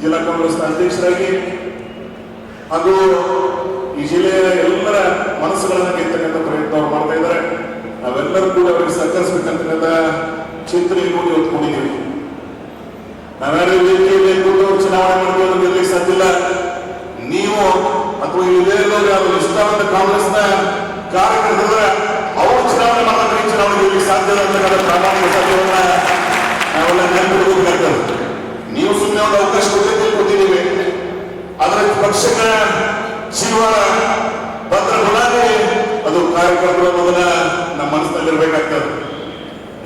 ಜಿಲ್ಲಾ ಕಾಂಗ್ರೆಸ್ನ ಅಧ್ಯಕ್ಷರಾಗಿ ಹಾಗೂ ಈ ಜಿಲ್ಲೆಯ ಎಲ್ಲರ ಮನಸ್ಸುಗಳನ್ನು ಗೆರ್ತಕ್ಕಂಥ ಪ್ರಯತ್ನ ಅವ್ರು ಮಾಡ್ತಾ ಇದ್ದಾರೆ. ನಾವೆಲ್ಲರೂ ಕೂಡ ಅವರಿಗೆ ಸಹಕರಿಸಬೇಕಂತಕ್ಕಂಥ ಚಿಂತನೆ ನೋಡಿ ಇವತ್ತು ಕೂಡಿದ್ದೀವಿ ನಾವ್ಯಾರು ವೇದಿಕೆಯಲ್ಲಿ ಕೂತು ಚುನಾವಣೆ ಅಂತ ಗೆಲ್ಲಕ್ಕೆ ಸಾಧ್ಯ ಇಲ್ಲ. ನೀವು ಅಥವಾ ಇಲ್ಲೇ ಇರೋರು ಇಷ್ಟವಾದ ಕಾಂಗ್ರೆಸ್ನ ಕಾರ್ಯಕರ್ತರು ಅವರು ಚುನಾವಣೆ ಮಾಡೋದ್ರೆ ಈ ಚುನಾವಣೆ ಗೆಲ್ಲಕ್ಕೆ ಸಾಧ್ಯ ಅಂತ ಪ್ರಾಮಾಣಿಕ ಸತ್ಯವನ್ನ ನಾವೆಲ್ಲ ನೆನಪಿಡಬೇಕಾಗ್ತದೆ ಸುಮ್ಮನೆ ಅವಕಾಶ ಕೊಟ್ಟಿದ್ದೀವಿ ಅದರ ಪಕ್ಷದ ಜೀವ ಭದ್ರ ಗುಣಾಗಿ ಅದು ಕಾರ್ಯಕರ್ತರು ಅನ್ನೋದನ್ನ ನಮ್ಮ ಮನಸ್ಸಿನಲ್ಲಿರ್ಬೇಕಾಗ್ತದೆ.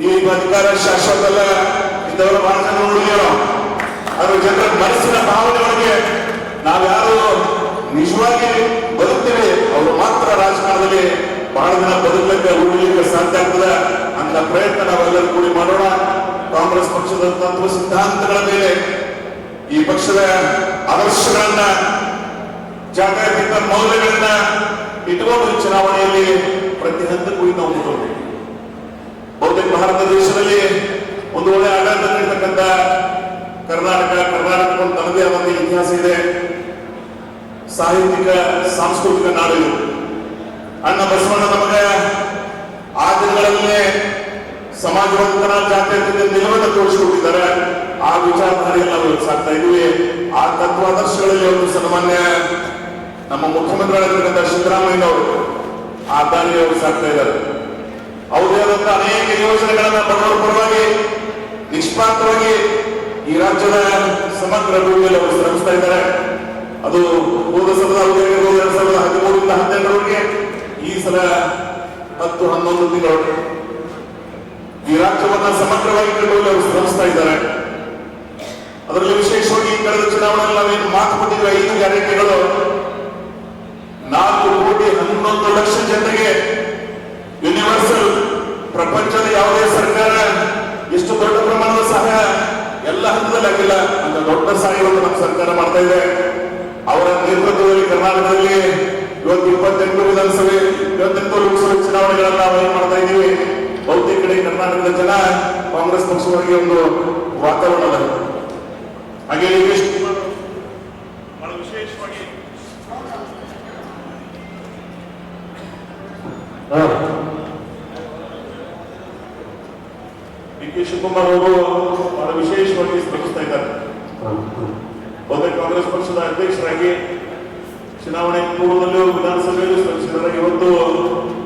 ಈ ಅಧಿಕಾರ ಶಾಶ್ವತ ಅಲ್ಲ ಇಂಥವರು ಬಹಳ ಜನ ಅದ್ರ ಜನರ ಮನಸ್ಸಿನ ಭಾವನೆಗಳಿಗೆ ನಾವ್ಯಾರು ನಿಜವಾಗಿ ಬದುಕ್ತೇವೆ, ಅವರು ಮಾತ್ರ ರಾಜಕಾರಣದಲ್ಲಿ ಬಹಳ ದಿನ ಬದುಕಲಿಕ್ಕೆ, ಉಳಿಲಿಕ್ಕೆ ಸಾಧ್ಯ ಆಗ್ತದೆ ಅಂತ ಪ್ರಯತ್ನ ನಾವೆಲ್ಲರೂ ಕೂಡಿ ಮಾಡೋಣ. ಕಾಂಗ್ರೆಸ್ ಪಕ್ಷದ ತತ್ವ ಸಿದ್ಧಾಂತಗಳ ಮೇಲೆ ಈ ಪಕ್ಷದ ಆದರ್ಶಗಳನ್ನ ಜಾತ್ಯತೀತ ಮೌಲ್ಯಗಳನ್ನ ಇಟ್ಟುಕೊಂಡು ಚುನಾವಣೆಯಲ್ಲಿ ಪ್ರತಿ ಹಂತಕ್ಕೂ ನಾವು ಬಹುತೇಕ ಭಾರತ ದೇಶದಲ್ಲಿ ಒಂದು ಒಳ್ಳೆ ಆಡಳಿತ ನೀಡತಕ್ಕಂಥ ಕರ್ನಾಟಕ ಕರ್ನಾಟಕ ತನ್ನದೇ ಆದಂತ ಇತಿಹಾಸ ಇದೆ. ಸಾಹಿತ್ಯಿಕ, ಸಾಂಸ್ಕೃತಿಕ ನಾಡು ಇದು. ಅಣ್ಣ ಬಸವಣ್ಣ ನಮಗೆ ಆ ದಿನಗಳಲ್ಲೇ ಸಮಾಜವಂತನ ಜಾತ್ಯತೀತ ನಿಲುವನ್ನು ತೋರಿಸಿಕೊಟ್ಟಿದ್ದಾರೆ. ಆ ವಿಚಾರಧಾರೆಯಲ್ಲಿ ನಾವು ಸಾಕ್ತಾ ಇದೀವಿ ಆ ತತ್ವಾದರ್ಶಗಳಲ್ಲಿ ಒಂದು ಸನ್ಮಾನ್ಯ ನಮ್ಮ ಮುಖ್ಯಮಂತ್ರಿಗಳಾಗಿರ್ತಕ್ಕಂಥ ಸಿದ್ದರಾಮಯ್ಯ ಅವರು ಆ ದಾರಿ ಅವರು ಸಾಕ್ತಾ ಇದ್ದಾರೆ. ಅವರೇ ಆದಂತಹ ಅನೇಕ ಯೋಜನೆಗಳನ್ನ ಬಡವರ ಪರವಾಗಿ, ನಿಷ್ಪಾತ್ರವಾಗಿ ಈ ರಾಜ್ಯದ ಸಮಗ್ರ ಅಭಿವೃದ್ಧಿಯಲ್ಲಿ ಅವರು ಶ್ರಮಿಸ್ತಾ ಇದ್ದಾರೆ. ಅದು ಹೋದ ಸಲದ ಅವಧಿ ಆಗಿರ್ಬೋದು ಎರಡ್ ಸಾವಿರದ ಹದಿಮೂರರಿಂದ ಹನ್ನೆರಡರವರೆಗೆ ಈ ಸಲ ಹತ್ತು, ಹನ್ನೊಂದು ತಿಂಗಳು. ಈ ರಾಜ್ಯವನ್ನ ಸಮಗ್ರವಾಗಿ ಇಟ್ಟುಕೊಳ್ಳಲು ಅವರು ಶ್ರಮಿಸ್ತಾ ಇದ್ದಾರೆ. ಅದರಲ್ಲಿ ವಿಶೇಷವಾಗಿ ಕಳೆದ ಚುನಾವಣೆಯಲ್ಲಿ ನಾವೇನು ಮಾತು ಕೊಟ್ಟಿದ್ವಿ ಐದು ಗ್ಯಾರಂಟಿಗಳು, ನಾಲ್ಕು ಕೋಟಿ ಹನ್ನೊಂದು ಲಕ್ಷ ಜನರಿಗೆ ಯೂನಿವರ್ಸಲ್ ಪ್ರಪಂಚದ ಯಾವುದೇ ಸರ್ಕಾರ ಎಷ್ಟು ದೊಡ್ಡ ಪ್ರಮಾಣದ ಸಹಾಯ ಎಲ್ಲ ಹಂತದಲ್ಲಿ ಆಗಿಲ್ಲ. ಅಂತ ದೊಡ್ಡ ಸಹಾಯವನ್ನು ನಮ್ಮ ಸರ್ಕಾರ ಮಾಡ್ತಾ ಇದೆ. ಅವರ ನೇತೃತ್ವದಲ್ಲಿ ಕರ್ನಾಟಕದಲ್ಲಿ ಇವತ್ತು ಇಪ್ಪತ್ತೆಂಟು ವಿಧಾನಸಭೆ, ಇಪ್ಪತ್ತೆಂಟು ಲೋಕಸಭೆ ಚುನಾವಣೆಗಳನ್ನ ನಾವು ಏನ್ ಮಾಡ್ತಾ ಇದ್ದೀವಿ? ಬಹುತೇಕ ಕಡೆ ಕರ್ನಾಟಕದ ಜನ ಕಾಂಗ್ರೆಸ್ ಪಕ್ಷವಾಗಿ ಒಂದು ವಾತಾವರಣ ಹಾಗೆ ಯೋಗೇಶ್ ಕುಮಾರ್ ಬಹಳ ವಿಶೇಷವಾಗಿ. ಡಿ ಕೆ ಶಿವಕುಮಾರ್ ಅವರು ಬಹಳ ವಿಶೇಷವಾಗಿ ಶ್ರಮಿಸ್ತಾ ಇದ್ದಾರೆ. ಒಂದೇ ಕಾಂಗ್ರೆಸ್ ಪಕ್ಷದ ಅಧ್ಯಕ್ಷರಾಗಿ ಚುನಾವಣೆ ಪೂರ್ವದಲ್ಲೂ ವಿಧಾನಸಭೆಯಲ್ಲೂ ಶ್ರಮಿಸಿದ್ದಾರೆ ಇವತ್ತು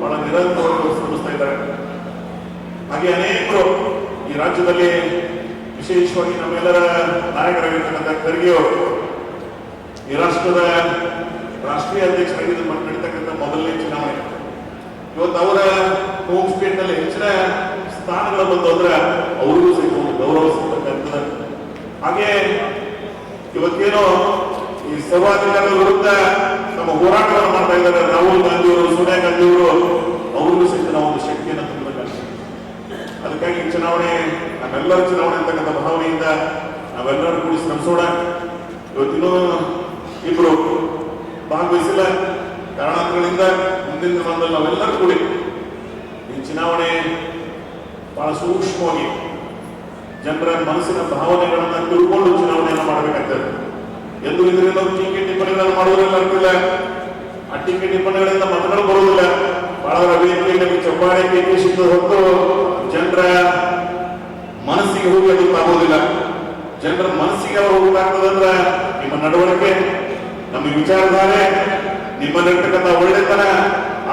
ಬಹಳ ನಿರಂತರವಾಗಿ ಅವರು ಇದ್ದಾರೆ. ಹಾಗೆ ಅನೇಕರು ಈ ರಾಜ್ಯದಲ್ಲಿ ವಿಶೇಷವಾಗಿ ನಮ್ಮೆಲ್ಲರ ನಾಯಕರಾಗಿರ್ತಕ್ಕಂಥ ಖರ್ಗೆ ಅವರು, ಈ ರಾಷ್ಟ್ರದ ರಾಷ್ಟ್ರೀಯ ಅಧ್ಯಕ್ಷರಾಗಿ ಇದು ನಡೀತಕ್ಕಂಥ ಮೊದಲನೇ ಚುನಾವಣೆ. ಇವತ್ತು ಅವರ ಹೋಮ್ ಸ್ಟೇಟ್ನಲ್ಲಿ ಹೆಚ್ಚಿನ ಸ್ಥಾನಗಳು ಬಂದು ಅಂದ್ರೆ ಅವರಿಗೂ ಒಂದು ಗೌರವ ಸಿಗ್ತಕ್ಕಂಥದ್ದು. ಹಾಗೆ ಇವತ್ತೇನೋ ಈ ಸರ್ವಾಧಿಕಾರದ ವಿರುದ್ಧ ನಮ್ಮ ಹೋರಾಟವನ್ನು ಮಾಡ್ತಾ ಇದ್ದಾರೆ. ರಾಹುಲ್ ಗಾಂಧಿ ಅವರು, ಸೋನಿಯಾ ಗಾಂಧಿಯವರು ಅವ್ರಿಗೂ ಸಹಿತ ನಾವು ಒಂದು ಶಕ್ತಿಯನ್ನು ಅದಕ್ಕಾಗಿ ಚುನಾವಣೆ ನಮ್ಮೆಲ್ಲರ ಚುನಾವಣೆ ಅಂತಕ್ಕಂಥ ಭಾವನೆಯಿಂದ ನಾವೆಲ್ಲರೂ ಕೂಡಿ ಶ್ರಮಿಸೋಣ. ಇವತ್ತಿನ್ನೂ ಇಬ್ರು ಭಾಗವಹಿಸಿಲ್ಲ. ಕಾರಣಾಂತರಗಳಿಂದ ಮುಂದಿನ ದಿನದಲ್ಲಿ ನಾವೆಲ್ಲರೂ ಕೂಡಿ ಈ ಚುನಾವಣೆ ಬಹಳ ಸೂಕ್ಷ್ಮವಾಗಿ ಜನರ ಮನಸ್ಸಿನ ಭಾವನೆಗಳನ್ನ ತಿಳ್ಕೊಂಡು ಚುನಾವಣೆಯನ್ನು ಮಾಡಬೇಕಾಗ್ತದೆ. ಎಂದು ಇದರಿಂದ ಟೀಕೆ ಟಿಪ್ಪಣಿಗಳನ್ನು ಮಾಡುವುದರಿಂದ ಅರ್ಥಿಲ್ಲ ಆ ಟೀಕೆ ಟಿಪ್ಪಣಿಗಳಿಂದ ಮತಗಳು ಬರುವುದಿಲ್ಲ. ಬಹಳ ವೇದಿಕೆಯಲ್ಲಿ ಚಪ್ಪಾಳೆ ಟೀಕೆ ಸಿಕ್ಕದ ಹೊತ್ತು ಜನರ ಮನಸ್ಸಿಗೆ ಹೋಗಿ ಅದು ಆಗೋದಿಲ್ಲ ಜನರ ಮನಸ್ಸಿಗೆ ಹೋಗಬೇಕಾಗ್ತದಂದ್ರೆ ನಿಮ್ಮ ನಡವಳಿಕೆ, ನಮ್ಮ ವಿಚಾರಧಾರೆ, ನಿಮ್ಮಲ್ಲಿರ್ತಕ್ಕಂಥ ಒಳ್ಳೆತನ,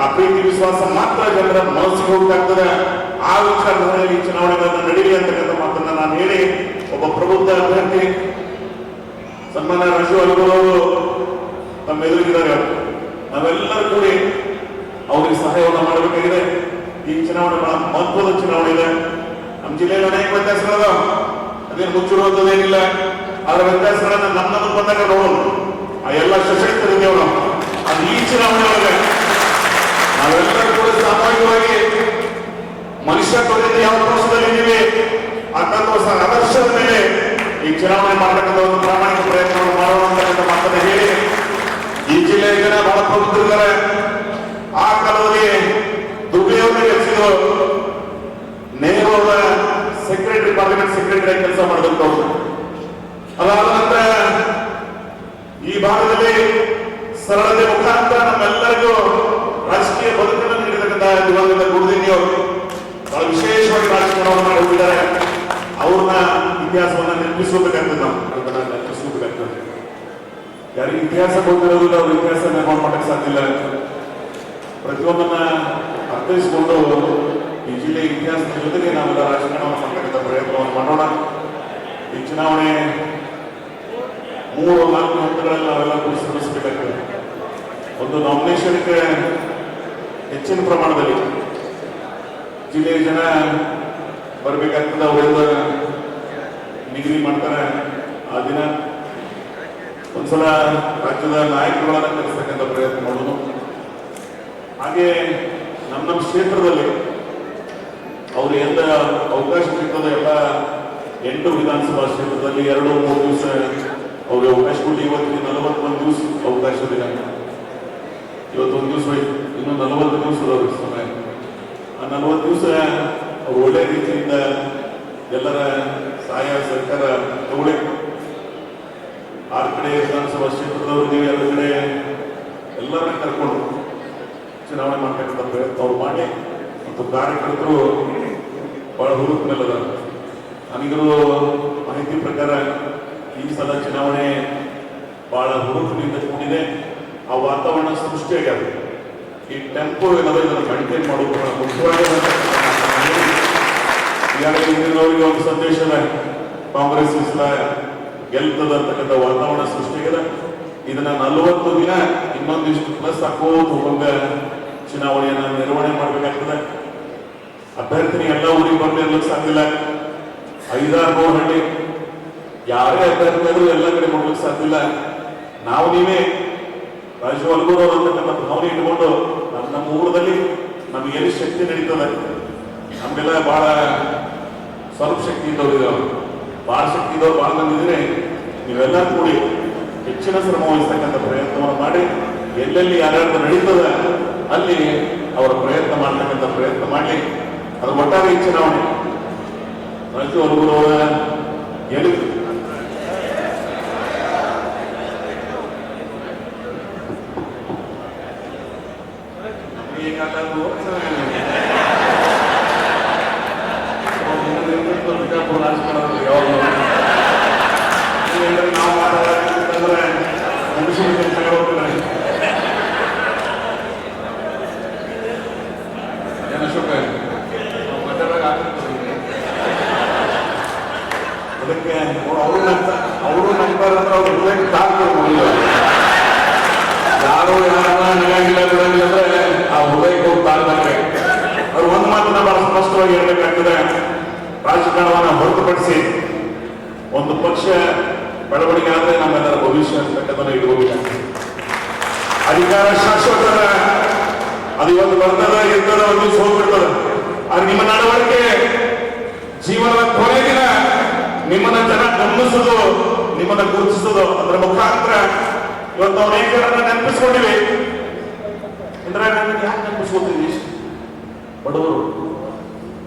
ಆ ಪ್ರೀತಿ, ವಿಶ್ವಾಸ ಮಾತ್ರ ಜನರ ಮನಸ್ಸಿಗೆ ಹೋಗಬೇಕಾಗ್ತದೆ ಆ ವಿಚಾರಧಾರೆಯಲ್ಲಿ ಚುನಾವಣೆಗಳನ್ನ ನಡೀಲಿ ಅಂತಕ್ಕಂಥ ಮಾತನ್ನ ನಾನು ಹೇಳಿ ಒಬ್ಬ ಪ್ರಬುದ್ಧ ಅಭ್ಯರ್ಥಿ ಸನ್ಮಾನ ರಾಜು ಅನುಭವರು ನಮ್ಮ ಎದುರಿಗಿದ್ದಾರೆ. ನಾವೆಲ್ಲರೂ ಕೂಡಿ ಅವರಿಗೆ ಸಹಾಯವನ್ನು ಮಾಡಬೇಕಾಗಿದೆ. ಈ ಚುನಾವಣೆ ಬಹಳ ಮಹತ್ವದ ಚುನಾವಣೆ ಇದೆ. ನಮ್ಮ ಜಿಲ್ಲೆಯಲ್ಲಿ ಅನೇಕ ವ್ಯತ್ಯಾಸಗಳದ ಅದೇನು ಮುಚ್ಚಿರುವಂತದ್ದೇನಿಲ್ಲ ಅದರ ವ್ಯತ್ಯಾಸಗಳನ್ನ ನಮ್ಮನ್ನು ನಮ್ಮ ಬಂದಾಗ ನೋಡೋಣ ಆ ಎಲ್ಲ ಸಶಕ್ತರಿದ್ದೇವೆ ನಾವು ಅದು ಈ ಚುನಾವಣೆ ಒಳಗೆ ನಾವೆಲ್ಲರೂ ಕೂಡ ಸಾಮಾನ್ಯವಾಗಿ ಮನುಷ್ಯತ್ವದಿಂದ ಯಾವ ಪಕ್ಷದಲ್ಲಿ ಇದ್ದೀವಿ ಸ- ಆದರ್ಶದ ಮೇಲೆ ಈ ಚುನಾವಣೆ ಮಾಡತಕ್ಕಂಥ ಒಂದು ಪ್ರಾಮಾಣಿಕ ಪ್ರಯತ್ನವನ್ನು ಮಾಡೋಣ ಅಂತಕ್ಕಂಥ ಮಾತನ್ನ ಹೇಳಿ ಈ ಜಿಲ್ಲೆಯ ಜನ ಬಹಳ ಪ್ರಬುದ್ಧರಿದ್ದಾರೆ ಆ ಕಾಲದಲ್ಲಿ ದುಬೈಯವ್ರನ್ನ ಗೆಲ್ಲಿಸಿದ್ರು ನೆಹರು ಅವರ ಸೆಕ್ರೆಟರಿ ಪಾರ್ಲಿಮೆಂಟ್ ಸೆಕ್ರೆಟರಿ ಕೆಲಸ ಮಾಡಿದಂತವ್ರು ಅದಾದ ನಂತರ ಈ ಭಾಗದಲ್ಲಿ ಸರಳತೆ ಮುಖಾಂತರ ನಮ್ಮೆಲ್ಲರಿಗೂ ರಾಜಕೀಯ ಬದುಕನ್ನು ನೀಡಿರ್ತಕ್ಕಂಥ ದಿವಂಗತ ಗುರುದಿನಿ ಅವರು ಬಹಳ ವಿಶೇಷವಾಗಿ ರಾಜಕಾರಣವನ್ನು ಹೋಗಿದ್ದಾರೆ ಅವ್ರನ್ನ ಇತಿಹಾಸವನ್ನ ನೆನಪಿಸಬೇಕಾಗ್ತದೆ ಯಾರಿಗೆ ಇತಿಹಾಸ ಗೊತ್ತಿರೋದಿಲ್ಲ, ಅವ್ರ ಇತಿಹಾಸ ನಿರ್ಮಾಣ ಮಾಡಕ್ಕೆ ಸಾಧ್ಯ ಇಲ್ಲ ಪ್ರತಿಯೊಬ್ಬನ ಅರ್ಥೈಸಿಕೊಂಡು ಈ ಜಿಲ್ಲೆಯ ಇತಿಹಾಸದ ಜೊತೆಗೆ ನಾವೆಲ್ಲ ರಾಜಕಾರಣವನ್ನು ಸಂಘಟಿತ ಪ್ರಯತ್ನವನ್ನು ಮಾಡೋಣ. ಈ ಚುನಾವಣೆ ಮೂರು ನಾಲ್ಕು ಹಂತಗಳಲ್ಲಿ ನಾವೆಲ್ಲ ಪರಿಶ್ರಮಿಸಬೇಕಾಗ್ತದೆ ಒಂದು ನಾಮಿನೇಷನ್ಗೆ ಹೆಚ್ಚಿನ ಪ್ರಮಾಣದಲ್ಲಿ ಜಿಲ್ಲೆಯ ಜನ ಬರಬೇಕಾಗ್ತದೆ ಅವರಿಂದ ನಿಗದಿ ಮಾಡ್ತಾರೆ ಆ ದಿನ. ಒಂದ್ಸಲ ರಾಜ್ಯದ ನಾಯಕರುಗಳನ್ನ ಕರೆಸ್ತಕ್ಕಂಥ ಪ್ರಯತ್ನ ಮಾಡೋದು. ಹಾಗೆ ನಮ್ಮ ಕ್ಷೇತ್ರದಲ್ಲಿ ಅವ್ರು ಎಲ್ಲ ಅವಕಾಶ ಸಿಗ್ತದೆ ಎಲ್ಲ ಎಂಟು ವಿಧಾನಸಭಾ ಕ್ಷೇತ್ರದಲ್ಲಿ ಎರಡು ಮೂರು ದಿವಸ ಅವ್ರಿಗೆ ಅವಕಾಶ ಕೊಟ್ಟು ಇವತ್ತಿಗೆ ನಲವತ್ತೊಂದು ದಿವಸ ಅವಕಾಶ ದಿನ ಇವತ್ತೊಂದು ದಿವಸ ಇನ್ನು ನಲವತ್ತು ದಿವಸ ಸಮಯ. ಆ ನಲವತ್ತು ದಿವಸ ಅವ್ರು ಒಳ್ಳೆ ರೀತಿಯಿಂದ ಎಲ್ಲರ ಸಹಾಯ ಸರ್ಕಾರ ತಗೊಳ್ಳಿ ಆರು ಕಡೆ ವಿಧಾನಸಭಾ ಕ್ಷೇತ್ರದವ್ರಿಗೆ ಎರಡು ಕಡೆ ಎಲ್ಲರನ್ನ ಕರ್ಕೊಂಡು ಚುನಾವಣೆ ಮಾಡ್ತಕ್ಕಂಥ ಪ್ರಯತ್ನ ಅವ್ರು ಮಾಡಿ. ಮತ್ತು ಕಾರ್ಯಕರ್ತರು ಬಹಳ ಹುರುಪಿನಲ್ಲದ ನನಗಿರೋ ಮಾಹಿತಿ ಪ್ರಕಾರ ಈ ಸಲ ಚುನಾವಣೆ ಬಹಳ ಹುರುಪಿನಿಂದ ಕೂಡಿದೆ. ಆ ವಾತಾವರಣ ಸೃಷ್ಟಿಯಾಗ್ಯದ ಈ ಟೆಂಪೋ ಏನದ ಇದನ್ನು ಮೇಂಟೈನ್ ಮಾಡೋದು ಬಹಳ ಹಿಂದಿನವರಿಗೆ ಒಂದು ಸಂದೇಶ ಕಾಂಗ್ರೆಸ್ ಗೆಲ್ತದ ಅಂತಕ್ಕಂಥ ವಾತಾವರಣ ಸೃಷ್ಟಿಯಾಗಿದೆ. ಇದನ್ನ ನಲವತ್ತು ದಿನ ಇನ್ನೊಂದಿಷ್ಟು ಪ್ಲಸ್ ಹಾಕೋದು ಹೋಗ ಚುನಾವಣೆಯನ್ನ ನಿರ್ವಹಣೆ ಮಾಡಬೇಕಾಗ್ತದೆ. ಅಭ್ಯರ್ಥಿನಿ ಎಲ್ಲ ಊರಿಗೆ ಬಂದು ಇರ್ಲಿಕ್ಕೆ ಸಾಧ್ಯ ಐದಾರು ನೂರು ಹಳ್ಳಿ ಯಾರೇ ಅಭ್ಯರ್ಥಿಗಳು ಎಲ್ಲ ಕಡೆ ಹೋಗ್ಲಿಕ್ಕೆ ಸಾಧ್ಯ ಇಲ್ಲ. ನಾವು ನೀವೇ ರಾಜ್ಯ ಅಲ್ಗೂರು ಅಂತಕ್ಕಂಥ ಭಾವನೆ ಇಟ್ಕೊಂಡು ನಮ್ಮ ನಮ್ಮ ಊರದಲ್ಲಿ ನಮ್ಗೆ ಎಲ್ಲಿ ಶಕ್ತಿ ನಡೀತದೆ, ನಮಗೆಲ್ಲ ಬಹಳ ಸ್ವಲ್ಪ ಶಕ್ತಿ ಇದ್ದವ್ರು ಇದಾವೆ ಬಹಳ ಶಕ್ತಿ ಇದ್ದವ್ರು ಬಹಳ ಮಂದಿ ಇದ್ರೆ ನೀವೆಲ್ಲ ಕೂಡಿ ಹೆಚ್ಚಿನ ಶ್ರಮ ವಹಿಸ್ತಕ್ಕಂಥ ಪ್ರಯತ್ನವನ್ನು ಮಾಡಿ, ಎಲ್ಲೆಲ್ಲಿ ಯಾರ್ಯಾರು ನಡೀತದೆ ಅಲ್ಲಿ ಅವರ ಪ್ರಯತ್ನ ಮಾಡ್ತಕ್ಕಂಥ ಪ್ರಯತ್ನ ಮಾಡಲಿ. ಅದು ಒಟ್ಟಾರೆ ಈ ಚುನಾವಣೆ ರಾಜು ಅಲ್ಗೂರು ಅವರ ಗೆಲುವು ಈಗಲ್ಲದು ಅವರು ಅವರು ನಗ್ತಾರೆ ಅಂದ್ರೆ ಅವ್ರು ಹೃದಯಕ್ಕೆ ತಾಳ್ತಾರೆ ಯಾರು ಯಾರನ್ನ ನಗಾಗಿಲ್ಲ ಬಿಡಂಗಿಲ್ಲ ಅಂದ್ರೆ ಆ ಹೃದಯಕ್ಕೆ ಹೋಗಿ ತಾಳ್ತಾರೆ ಅವ್ರು ಒಂದು ಮಾತನ್ನ ಬಹಳ ಸ್ಪಷ್ಟವಾಗಿ ಹೇಳ್ಬೇಕಾಗ್ತದೆ. ರಾಜಕಾರಣವನ್ನ ಹೊರತುಪಡಿಸಿ ಒಂದು ಪಕ್ಷ ಬೆಳವಣಿಗೆ ಆದ್ರೆ ನಮ್ಮೆಲ್ಲರ ಭವಿಷ್ಯ ಅಂತಕ್ಕಂಥ ಇಟ್ಕೋಬೇಕಾಗ್ತದೆ ಅಧಿಕಾರ ಶಾಶ್ವತ ಅದು ಇವತ್ತು ಬರ್ತದ, ಇರ್ತದ, ಒಂದು ಹೋಗ್ಬಿಡ್ತದ. ಆದ್ರೆ ನಿಮ್ಮ ನಡವಳಿಕೆ, ಜೀವನದ ಕೊನೆ ದಿನ ನಿಮ್ಮನ್ನ ಜನ ಗಮನಿಸೋದು, ನಿಮ್ಮನ್ನ ಗುರುತಿಸೋದು ಅದರ ಮುಖಾಂತರ ಇವತ್ತು ಅನೇಕರನ್ನ ನೆನಪಿಸ್ಕೊಂಡಿವೆ ಅಂದ್ರೆ ನಮಗೆ ಯಾಕೆ ನೆನಪಿಸ್ಕೊತೀವಿ ಬಡವರು.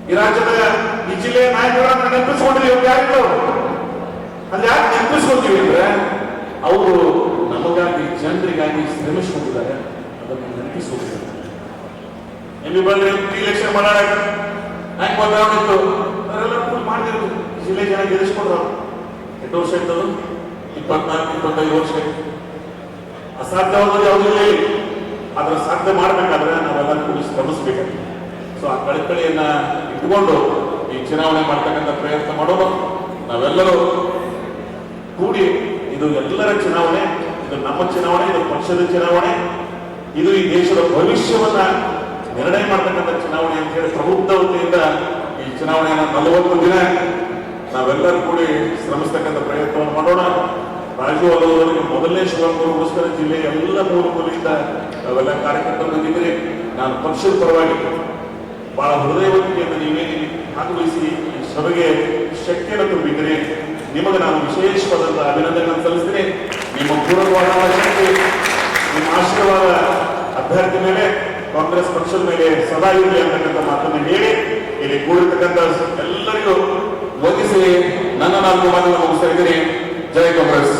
ಈ ರಾಜ್ಯದ ಈ ಜಿಲ್ಲೆಯ ನಾಯಕರನ್ನ ನೆನಪಿಸ್ಕೊಂಡಿವಿ ಅವ್ರು ಯಾರಿಲ್ಲ ಅಲ್ಲಿ ಯಾಕೆ ನೆನಪಿಸ್ಕೊತೀವಿ ಅಂದ್ರೆ, ಅವರು ನಮಗಾಗಿ, ಜನರಿಗಾಗಿ ಶ್ರಮಿಸ್ಕೊಂಡಿದ್ದಾರೆ, ಅದನ್ನು ನೆನಪಿಸ್ಕೊಂಡಿದ್ದಾರೆ ಎಲ್ಲಿ ಬಂದ್ರೆ ಇಲೆಕ್ಷನ್ ಮಾಡಾಕ ಹೆಂಗ್ ಬದಲಾವಣೆ ಅವರೆಲ್ಲ ಕೂಡಿ ಮಾಡಿದ್ರು ಜಿಲ್ಲೆ ಜನ ಗೆಲ್ಲಿಸ್ಕೊಂಡ್ರು. ಎಂಟು ವರ್ಷ ಇರ್ತದ ಇಪ್ಪತ್ನಾಲ್ಕು ಇಪ್ಪತ್ತೈದು ವರ್ಷ ಅಸಾಧ್ಯವಾದ ಯಾವುದೂ ಇಲ್ಲ. ಅದರ ಸಾಧ್ಯ ಮಾಡ್ಬೇಕಾದ್ರೆ ನಾವೆಲ್ಲ ಕೂಡಿ ಶ್ರಮಿಸ್ಬೇಕಾಗಿ ಸೊ ಆ ಕಳಕಳಿಯನ್ನ ಇಟ್ಕೊಂಡು ಈ ಚುನಾವಣೆ ಮಾಡ್ತಕ್ಕಂಥ ಪ್ರಯತ್ನ ಮಾಡೋಣ. ನಾವೆಲ್ಲರೂ ಕೂಡಿ ಇದು ಎಲ್ಲರ ಚುನಾವಣೆ ಇದು ನಮ್ಮ ಚುನಾವಣೆ ಇದು ಪಕ್ಷದ ಚುನಾವಣೆ ಇದು ಈ ದೇಶದ ಭವಿಷ್ಯವನ್ನ ನಿರ್ಣಯ ಮಾಡ್ತಕ್ಕಂಥ ಚುನಾವಣೆ ಅಂತ ಹೇಳಿ ಪ್ರಬುದ್ಧತೆಯಿಂದ ಈ ಚುನಾವಣೆಯನ್ನು ನಲವತ್ತು ದಿನ ನಾವೆಲ್ಲರೂ ಕೂಡಿ ಶ್ರಮಿಸ್ತಕ್ಕಂಥ ಪ್ರಯತ್ನವನ್ನು ಮಾಡೋಣ. ರಾಜು ಅವರಿಗೆ ಮೊದಲನೇ ಶುಭಾಂಗಗೋಸ್ಕರ ಜಿಲ್ಲೆಯ ಎಲ್ಲ ಮೂರು ಮೂಲೆಯಿಂದ ನಾವೆಲ್ಲ ಕಾರ್ಯಕರ್ತರು ಬಂದಿದ್ದೀರಿ ನಾನು ಪಕ್ಷದ ಪರವಾಗಿ ಬಹಳ ಹೃದಯವಂತಿಕೆಯಿಂದ ನೀವೇ ಭಾಗವಹಿಸಿ ಈ ಸಭೆಗೆ ಶಕ್ತಿಯನ್ನು ತುಂಬಿದ್ದೀರಿ ನಿಮಗೆ ನಾನು ವಿಶೇಷವಾದಂತಹ ಅಭಿನಂದನೆಗಳನ್ನು ಸಲ್ಲಿಸ್ತೀನಿ. ನಿಮ್ಮ ಪೂರ್ಣವಾದ ಶಕ್ತಿ ನಿಮ್ಮ ಆಶೀರ್ವಾದ ಅಭ್ಯರ್ಥಿ ಮೇಲೆ, ಕಾಂಗ್ರೆಸ್ ಪಕ್ಷದ ಮೇಲೆ ಸದಾ ಇರಲಿ ಅಂತಕ್ಕಂಥ ಮಾತನ್ನು ಹೇಳಿ, ಇಲ್ಲಿ ಕೂಡಿರ್ತಕ್ಕಂಥ ಎಲ್ಲರಿಗೂ ವಂದಿಸಿ ನನ್ನ ನಾಲ್ಕು ಮಾತುಗಳನ್ನು ಮುಗಿಸ್ತಾ ಇದ್ದೀನಿ. ಜೈ ಕಾಂಗ್ರೆಸ್.